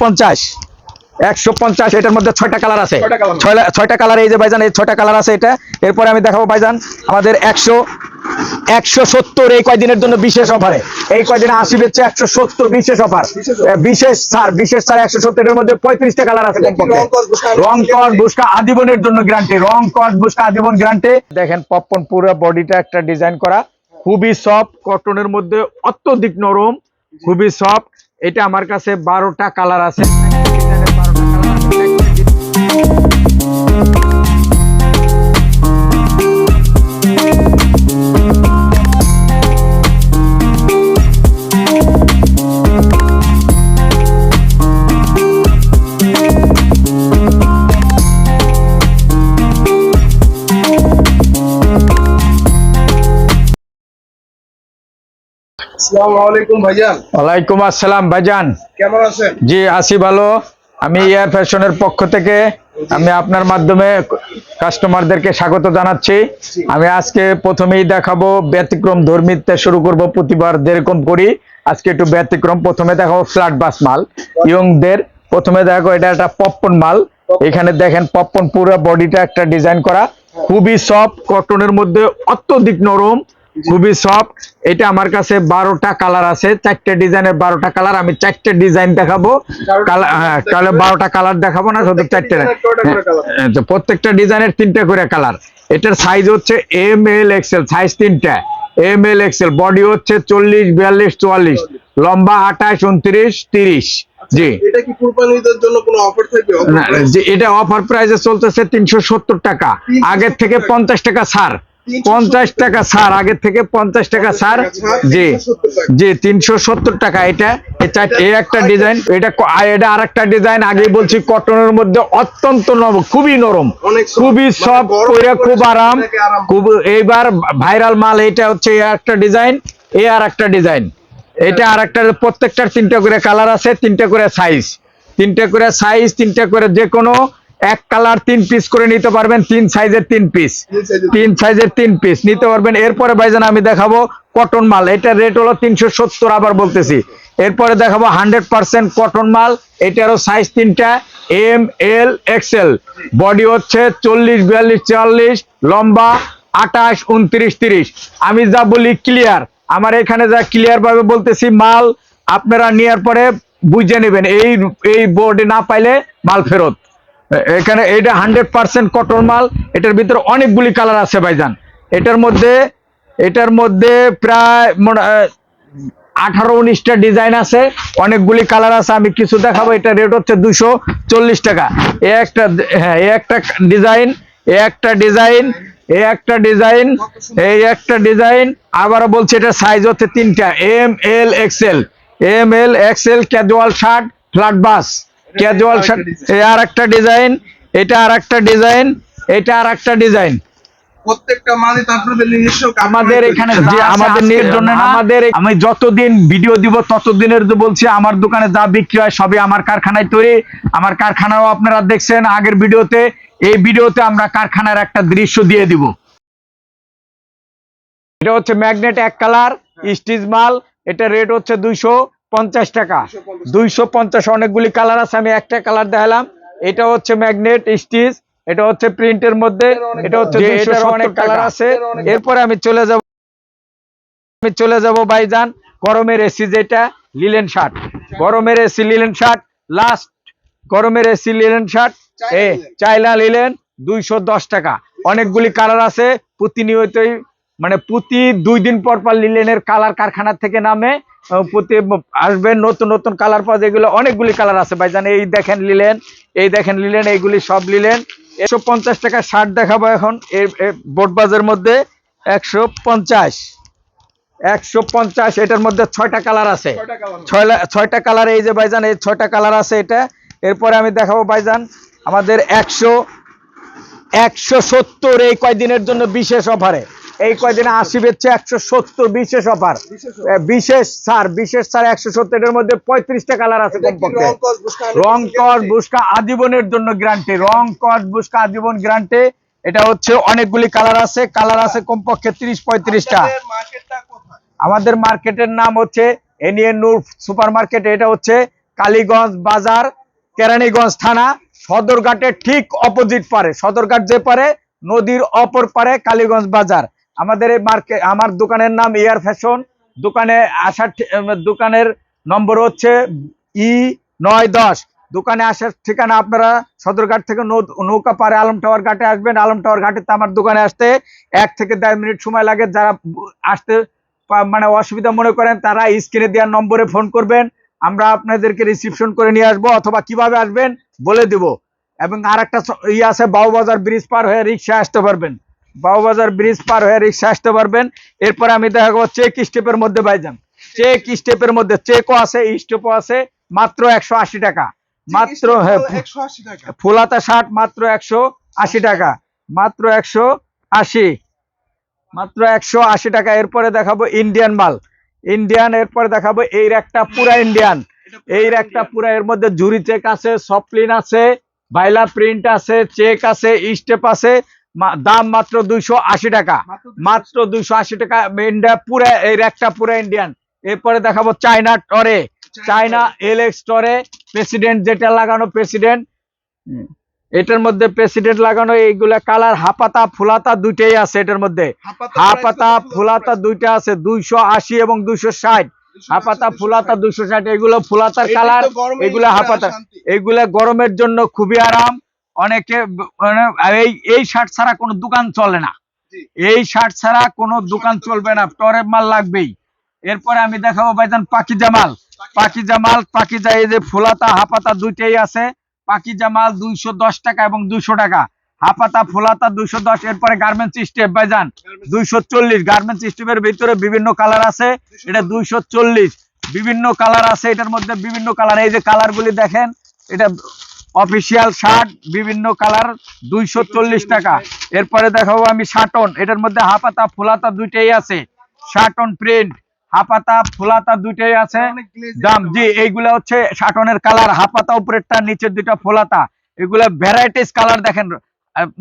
পঞ্চাশ। একশো পঞ্চাশ এটার মধ্যে ছয়টা কালার আছে। ছয়টা কালার। এই যে ভাইজান এই ছয়টা কালার আছে এটা। এরপরে আমি দেখাবো ভাইজান আমাদের একশো একশো সত্তর এই কয়দিনের জন্য বিশেষ অফারে এই কয়দিনে আশি বেচছে একশো সত্তর বিশেষ অফার বিশেষ offer। বিশেষ ছাড় একশো সত্তরের মধ্যে পঁয়ত্রিশটা কালার আছে। রং কস বুস্কা? আজীবনের জন্য গ্যারান্টি রং কস বুস্কা আজীবন গ্যারান্টি দেখেন পপকর্ন পুরো বডিটা একটা ডিজাইন করা। খুবই সফট কটনের মধ্যে অত্যধিক নরম খুবই সফট এটা আমার কাছে বারোটা কালার আছে। আসসালামু আলাইকুম ভাইজান। ওয়ালাইকুম আসসালাম ভাইজান। কেমন আছেন? জি আসি ভালো। আমি এয়ার ফ্যাশনের পক্ষ থেকে আমি আপনার মাধ্যমে কাস্টমারদেরকে স্বাগত জানাচ্ছি। আমি আজকে প্রথমেই দেখাবো ব্যতিক্রম ধর্মীতে শুরু করব প্রতিবার যেরকম করি। আজকে একটু ব্যতিক্রম প্রথমে দেখাবো ফ্ল্যাট বাস মাল। ইয়ংদের প্রথমে দেখো এটা একটা পপকর্ন মাল। এখানে দেখেন পপকর্ন পুরো বডিটা একটা ডিজাইন করা। খুবই সফট কটনের মধ্যে অত্যধিক নরম। খুবই সফট এটা আমার কাছে বারোটা কালার আছে। চারটে ডিজাইনের বারোটা কালার আমি চারটে ডিজাইন দেখাবো। কালার হ্যাঁ তাহলে বারোটা কালার দেখাবো না শুধু চারটে? হ্যাঁ, প্রত্যেকটা ডিজাইনের তিনটা করে কালার এটার সাইজ হচ্ছে এম এল এক্সেল সাইজ তিনটা। এম এল এক্সেল বডি হচ্ছে চল্লিশ বিয়াল্লিশ চুয়াল্লিশ। লম্বা আঠাশ উনত্রিশ তিরিশ। জি। এটা কি জন্য কোনো অফার থাকবে? না, price? এটা অফার প্রাইসে চলতেছে তিনশো সত্তর টাকা। আগের থেকে পঞ্চাশ টাকা ছাড়। পঞ্চাশ টাকা ছাড় আগের থেকে পঞ্চাশ টাকা ছাড়। জি জি তিনশো সত্তর টাকা এটা। এই একটা ডিজাইন এটা এটা আর একটা ডিজাইন আগে বলছি কটনের মধ্যে অত্যন্ত নরম খুবই নরম। খুবই মানে সব খুব আরাম। খুব এইবার ভাইরাল মাল এটা হচ্ছে একটা ডিজাইন এ আর একটা ডিজাইন এটা আর একটা প্রত্যেকটার তিনটা করে কালার আছে তিনটা করে সাইজ তিনটা করে সাইজ তিনটা করে যে কোনো এক কালার তিন পিস করে নিতে পারবেন তিন সাইজের তিন পিস তিন সাইজের তিন পিস নিতে পারবেন। এরপরে ভাইজান আমি দেখাবো কটন মাল। এটার রেট হলো তিনশো সত্তর আবার বলতেছি। এরপরে দেখাবো হান্ড্রেড পার্সেন্ট কটন মাল। এটারও সাইজ তিনটা এম এল এক্সেল বডি হচ্ছে চল্লিশ বিয়াল্লিশ চুয়াল্লিশ লম্বা আঠাশ উনত্রিশ তিরিশ। আমি যা বলি ক্লিয়ার আমার এখানে যা ক্লিয়ার ভাবে বলতেছি মাল আপনারা নেওয়ার পরে বুঝে নেবেন। এই এই বোর্ডে না পাইলে মাল ফেরত। এখানে এটা হান্ড্রেড পার্সেন্ট কটন মাল। এটার ভিতরে অনেকগুলি কালার আছে ভাইজান। এটার মধ্যে এটার মধ্যে প্রায় আঠারো উনিশটা ডিজাইন আছে। অনেকগুলি কালার আছে, আমি কিছু দেখাবো। এটা রেট হচ্ছে দুশো চল্লিশ টাকা। এ একটা হ্যাঁ এ একটা ডিজাইন এ একটা ডিজাইন এ একটা ডিজাইন এই একটা ডিজাইন আবার বলছি, এটা সাইজ হচ্ছে তিনটা। M L XL M L XL casual shirt flat বাস ক্যাজুয়াল শার্ট এ আর একটা ডিজাইন এটা আর একটা ডিজাইন এটা আর একটা ডিজাইন প্রত্যেকটা আপনাদের নিজস্ব আমাদের এখানে যে আমাদের জন্য না। আমাদের আমি যতদিন ভিডিও দিব ততদিনের যে বলছি আমার দোকানে যা বিক্রি হয় সবই আমার কারখানায় তৈরি। আমার কারখানাও আপনারা দেখছেন আগের ভিডিওতে। এই ভিডিওতে আমরা কারখানার একটা দৃশ্য দিয়ে দিব। এটা হচ্ছে ম্যাগনেট এক কালার স্টিচ মাল এটা রেট হচ্ছে দুইশো। পঞ্চাশ টাকা। দুইশো পঞ্চাশ। অনেকগুলি কালার আছে আমি একটা কালার দেখালাম। এটা হচ্ছে ম্যাগনেট স্টিচ এটা হচ্ছে প্রিন্টের মধ্যে এটা হচ্ছে অনেক কালার আছে। এরপরে আমি চলে যাব আমি চলে যাব ভাইজান গরমের এসি যেটা লিলেন শার্ট। গরমের এসি লিলেন শার্ট লাস্ট গরমের এসি লিলেন শার্ট। এ চাইনা লিলেন দুইশো দশ টাকা। অনেকগুলি কালার আছে প্রতিনিয়তই মানে প্রতি দুই দিন পর পর লিলেনের কালার কারখানা থেকে নামে। প্রতি আসবে নতুন নতুন কালার পাওয়া যায় এগুলো অনেকগুলি কালার আছে ভাইজান। এই দেখেন লিলেন এই দেখেন লিলেন এইগুলি সব লিলেন। একশো পঞ্চাশ টাকা শার্ট দেখাবো এখন এই বোটবাজের মধ্যে একশো পঞ্চাশ। একশো পঞ্চাশ এটার মধ্যে ছয়টা কালার আছে। ছয়টা কালার এই যে ভাইজান এই ছয়টা কালার আছে এটা। এরপরে আমি দেখাবো ভাইজান আমাদের একশো একশো সত্তর এই কয়দিনের জন্য বিশেষ অফারে এই কয়দিনে আশি বেচছে একশো সত্তর বিশেষ অফার বিশেষ ছাড় বিশেষ ছাড় একশো সত্তরের মধ্যে পঁয়ত্রিশটা কালার আছে কমপক্ষে। রং কস বুস্কা? আজীবনের জন্য গ্যারান্টি রং কস বুস্কা আজীবন গ্যারান্টি এটা হচ্ছে অনেকগুলি কালার আছে কালার আছে কমপক্ষে তিরিশ পঁয়ত্রিশটা। আমাদের মার্কেটের নাম হচ্ছে এনিয়ে নূর সুপার মার্কেট এটা হচ্ছে কালীগঞ্জ বাজার কেরানীগঞ্জ থানা সদরঘাটের ঠিক অপোজিট পারে। সদরঘাট যে পারে নদীর অপর পারে কালীগঞ্জ বাজার। আমাদের এই মার্কেট আমার দোকানের নাম এয়ার ফ্যাশন। দোকানে আসার দোকানের নম্বর হচ্ছে ই নয় দশ। দোকানে আসার ঠিকানা আপনারা সদরঘাট থেকে নৌকা পারে আলম টাওয়ার ঘাটে আসবেন। আলম টাওয়ার ঘাটে আমার দোকানে আসতে এক থেকে দেড় মিনিট সময় লাগে। যারা আসতে মানে অসুবিধা মনে করেন, তারা স্ক্রিনে দেওয়ার নম্বরে ফোন করবেন। আমরা আপনাদেরকে রিসিপশন করে নিয়ে আসব অথবা কীভাবে আসবেন বলে দেব। এবং আর একটা ইয়ে আছে বাউবাজার ব্রিজ পার হয়ে রিক্সা আসতে পারবেন। বাউবাজার ব্রিজ পার হয়ে রিক্সা আসতে পারবেন। এরপরে আমি দেখা যাব চেক স্টেপের মধ্যে বাইজান চেক স্টেপের মধ্যে চেকও আছে স্টেপও আছে মাত্র একশো আশি টাকা। মাত্র হ্যাঁ ফুলাতা শার্ট মাত্র একশো আশি টাকা। মাত্র একশো আশি। মাত্র একশো আশি টাকা। এরপরে দেখাবো ইন্ডিয়ান মাল। ইন্ডিয়ান এরপরে দেখাবো এই একটা পুরা ইন্ডিয়ান এই একটা পুরা এর মধ্যে জুরি চেক আছে সফটলিন আছে বাইলা প্রিন্ট আছে চেক আছে স্টেপ আছে। দাম মাত্র দুইশো আশি টাকা। মাত্র দুইশো আশি টাকা ইন্ডিয়া পুরা এই একটা পুরা ইন্ডিয়ান এরপরে দেখাবো চায়না টরে চায়না এলএক্স টরে প্রেসিডেন্ট যেটা লাগানো প্রেসিডেন্ট এটার মধ্যে প্রেসিডেন্ট লাগানো এইগুলা কালার হাপাতা ফুলাতা দুইটাই আছে এটার মধ্যে। হাপাতা ফুলাতা দুইটা আছে। দুইশো আশি এবং দুইশো ষাট। হাপাতা ফুলাতা দুইশো ষাট এগুলো ফুলাতার কালার এগুলো হাপাতা। এইগুলা গরমের জন্য খুবই আরাম। অনেকে মানে এই এই শার্ট ছাড়া কোনো দোকান চলে না। এই শার্ট ছাড়া কোনো দোকান চলবে না টরের মাল লাগবেই। এরপরে আমি দেখাবো ভাইজান পাকিজা মাল। পাকিজা মাল পাকিজা এই যে ফুলাতা হাপাতা দুইটাই আছে। পাকিজা মাল দুইশো দশ টাকা এবং দুইশো টাকা। হাপাতা ফুলাতা দুইশো দশ এরপরে গার্মেন্টস স্টেপ ভাইজান দুইশো চল্লিশ। গার্মেন্টস স্টেপের ভিতরে বিভিন্ন কালার আছে এটা দুইশো চল্লিশ। বিভিন্ন কালার আছে এটার মধ্যে বিভিন্ন কালার এই যে কালার গুলি দেখেন এটা অফিসিয়াল শার্ট বিভিন্ন কালার দুইশো চল্লিশ টাকা। এরপরে দেখাবো আমি শার্টন এটার মধ্যে হাফাতা ফুলাতা দুইটাই আছে। শার্টন প্রিন্ট হাপাতা ফুলাতা দুইটাই আছে। দাম জি এইগুলা হচ্ছে শাটনের কালার হাপাতা উপরেরটা নিচের দুইটা ফোলাতা। এগুলা ভ্যারাইটিস কালার দেখেন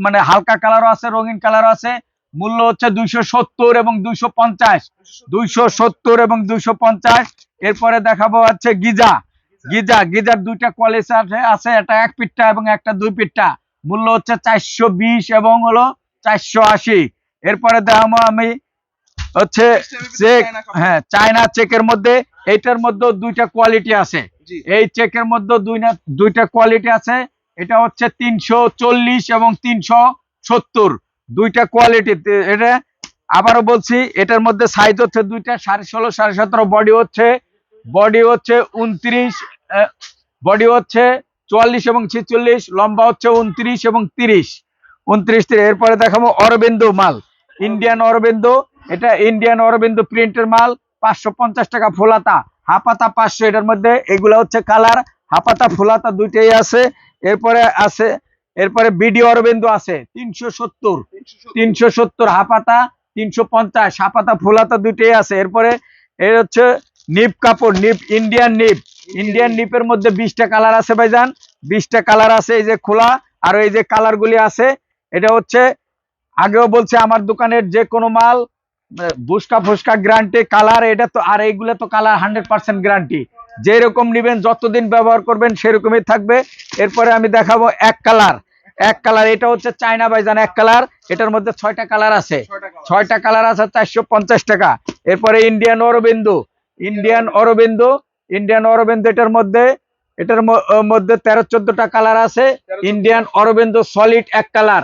মানে হালকা কালারও আছে রঙিন কালারও আছে। মূল্য হচ্ছে দুইশো সত্তর এবং দুইশো পঞ্চাশ। দুইশো সত্তর এবং দুইশো পঞ্চাশ। এরপরে দেখাবো হচ্ছে গিজা। গিজা গিজার দুইটা কোয়ালিটি আছে আছে একটা এক পিঠটা এবং একটা দুই পিঠটা। মূল্য হচ্ছে চারশো বিশ এবং হলো চারশো আশি। এরপরে দেখাবো আমি হচ্ছে চেক হ্যাঁ চায়না চেকের মধ্যে এইটার মধ্যে দুইটা কোয়ালিটি আছে। এই চেকের মধ্যে দুই না দুইটা কোয়ালিটি আছে। এটা হচ্ছে তিনশো চল্লিশ এবং তিনশো সত্তর। দুইটা কোয়ালিটি এটা আবারও বলছি এটার মধ্যে সাইজ হচ্ছে দুইটা সাড়ে ষোলো সাড়ে সতেরো বডি হচ্ছে বডি হচ্ছে উনত্রিশ বডি হচ্ছে চুয়াল্লিশ এবং ছেচল্লিশ, লম্বা হচ্ছে উনত্রিশ এবং তিরিশ। উনত্রিশ এরপরে দেখাবো অরবিন্দু মাল। ইন্ডিয়ান অরবিন্দু, এটা ইন্ডিয়ান অরবিন্দু প্রিন্টের মাল, পাঁচশো পঞ্চাশ টাকা ফুলাতা। হাপাতা পাঁচশো, এটার মধ্যে এগুলো হচ্ছে কালার হাপাতা ফোলাতা দুইটাই আছে। এরপরে আছে, এরপরে বিডি অরবিন্দু আছে, তিনশো সত্তর। তিনশো সত্তর হাপাতা, তিনশো পঞ্চাশ। হাপাতা ফোলাতা দুইটাই আছে। এরপরে এর হচ্ছে নিপ কাপড়, নিপ ইন্ডিয়ান নিপ। ইন্ডিয়ান নিপের মধ্যে বিশটা কালার আছে ভাইজান। বিশটা কালার আছে এই যে খোলা আর এই যে কালার গুলি আছে। এটা হচ্ছে আগেও বলছে আমার দোকানের যে কোনো মাল বুসকা ফুসকা গ্যারান্টি কালার এটা তো আর এইগুলো তো কালার হান্ড্রেড পার্সেন্ট গ্যারান্টি যেরকম নিবেন যতদিন ব্যবহার করবেন সেরকমই থাকবে। এরপরে আমি দেখাবো এক কালার এক কালার এটা হচ্ছে চায়না বাইজান এক কালার এটার মধ্যে ছয়টা কালার আছে। ছয়টা কালার আছে চারশো পঞ্চাশ টাকা। এরপরে Indian Arvind. Indian Arvind Indian Arvind এটার মধ্যে এটার মধ্যে তেরো চোদ্দটা কালার আছে। ইন্ডিয়ান অরবিন্দু সলিড এক কালার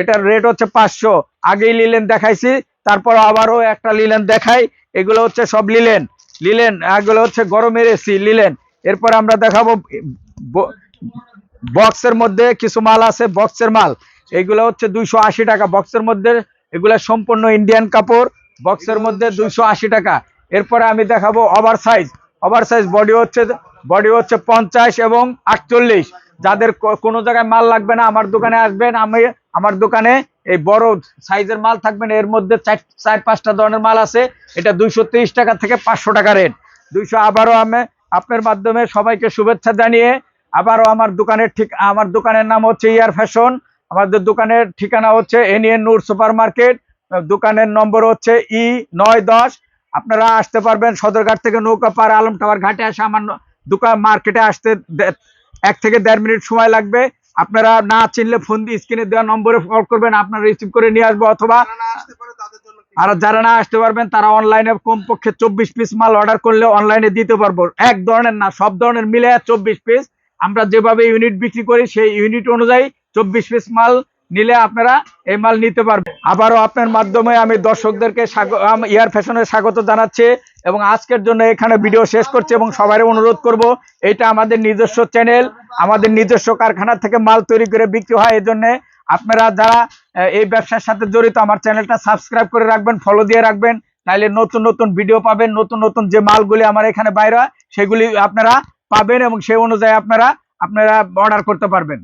এটার রেট হচ্ছে পাঁচশো। আগেই লিলেন দেখাইছি তারপর আবারও একটা লিলেন দেখাই। এগুলো হচ্ছে সব লিলেন লিলেন এগুলো হচ্ছে গরমের এসি লিলেন এরপর আমরা দেখাবো বক্সের মধ্যে কিছু মাল আছে বক্সের মাল। এগুলো হচ্ছে দুইশো আশি টাকা। বক্সের মধ্যে এগুলা সম্পূর্ণ ইন্ডিয়ান কাপড়। বক্সের মধ্যে দুইশো আশি টাকা। এরপরে আমি দেখাবো over size over size body হচ্ছে বডি হচ্ছে পঞ্চাশ এবং আটচল্লিশ। যাদের কোনো জায়গায় মাল লাগবে না, আমার দোকানে আসবেন, আমি আমার দোকানে এই বড় সাইজের মাল থাকবেন এর মধ্যে চার পাঁচটা ধরনের মাল আছে। এটা দুইশো টাকা থেকে পাঁচশো টাকা রেট। দুইশো আবারও আমি আপনার মাধ্যমে সবাইকে শুভেচ্ছা জানিয়ে আবারও আমার দোকানের ঠিক, আমার দোকানের নাম হচ্ছে ইয়ার ফ্যাশন। আমাদের দোকানের ঠিকানা হচ্ছে এনিএন নূর সুপার মার্কেট দোকানের নম্বর হচ্ছে ই নয় দশ আপনারা আসতে পারবেন সদরঘাট থেকে নৌকা পার আলম টাওয়ার ঘাটে আসে আমার দোকান মার্কেটে আসতে এক থেকে দেড় মিনিট সময় লাগবে। আপনারা না চিনলে ফোন দিয়ে স্ক্রিনে দেওয়া নম্বরে কল করবেন আপনারা রিসিভ করে নিয়ে আসব অথবা? আর যারা না আসতে পারবেন তারা অনলাইনে কমপক্ষে চব্বিশ পিস মাল অর্ডার করলে অনলাইনে দিতে পারব। এক ধরনের না সব ধরনের মিলে চব্বিশ পিস আমরা যেভাবে ইউনিট বিক্রি করি সেই ইউনিট অনুযায়ী চব্বিশ পিস মাল নিলে আপনারা এই মাল নিতে পারবেন। আবারও আপনার মাধ্যমে আমি দর্শকদেরকে ইয়ার ফ্যাশনে স্বাগত জানাচ্ছি এবং আজকের জন্য এখানে ভিডিও শেষ করছি এবং সবারই অনুরোধ করব, এটা আমাদের নিজস্ব চ্যানেল, আমাদের নিজস্ব কারখানা থেকে মাল তৈরি করে বিক্রি হয় এই জন্য আপনারা যারা এই ব্যবসার সাথে জড়িত, আমার চ্যানেলটা সাবস্ক্রাইব করে রাখবেন ফলো দিয়ে রাখবেন তাইলে নতুন নতুন ভিডিও পাবেন, নতুন নতুন যে মালগুলি আমার এখানে বাইরে সেগুলি আপনারা পাবেন এবং সেই অনুযায়ী আপনারা আপনারা অর্ডার করতে পারবেন।